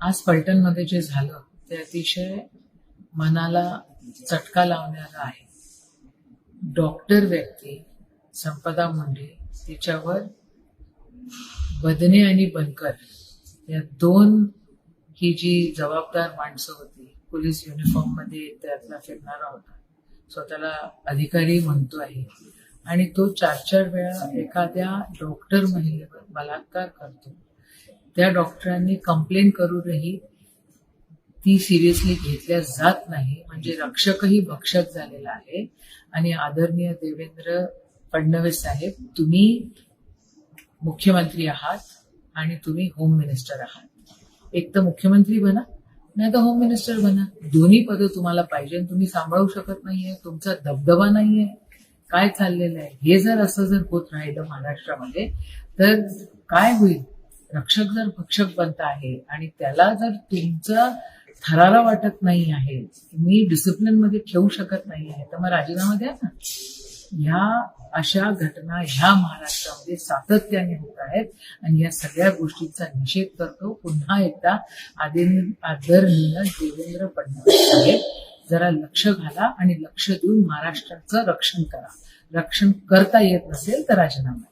आज फलटणमध्ये जे झालं ते अतिशय मनाला चटका लावणारं आहे. डॉक्टर व्यक्ती संपदा मुंडे तिच्यावर बदने आणि बनकर या दोन ही जी जबाबदार माणसं होती पोलीस युनिफॉर्ममध्ये त्यातला फिरणारा होता स्वतःला अधिकारी म्हणतो आहे. आणि तो चार चार वेळा एखाद्या डॉक्टर महिलेवर बलात्कार करतो. त्या डॉक्टरांनी कंप्लेंट करूनही ती सिरियसली घेतल्या जात नाही. म्हणजे रक्षकही भक्षक झालेला आहे. आणि आदरणीय देवेंद्र फडणवीस साहेब तुम्ही मुख्यमंत्री आहात आणि तुम्ही होम मिनिस्टर आहात. एक तर मुख्यमंत्री बना नाही तर होम मिनिस्टर बना. दोन्ही पदं तुम्हाला पाहिजे तुम्ही सांभाळू शकत नाहीये. तुमचा दबदबा नाहीये. काय चाललेलं आहे? हे जर असं जर होत राहिलं महाराष्ट्रामध्ये तर काय होईल? रक्षक जर भक्षक बनत आहे आणि त्याला जर तुमचं थरारा वाटत नाही आहे तुम्ही डिसिप्लिनमध्ये ठेवू शकत नाही आहे तर मग राजीनामा द्या ना. ह्या अशा घटना ह्या महाराष्ट्रामध्ये सातत्याने होत आहेत आणि या सगळ्या गोष्टींचा निषेध करतो. पुन्हा एकदा आदरणीय देवेंद्र फडणवीस साहेब जरा लक्ष घाला आणि लक्ष देऊन महाराष्ट्राचं रक्षण करा. रक्षण करता येत नसेल तर राजीनामा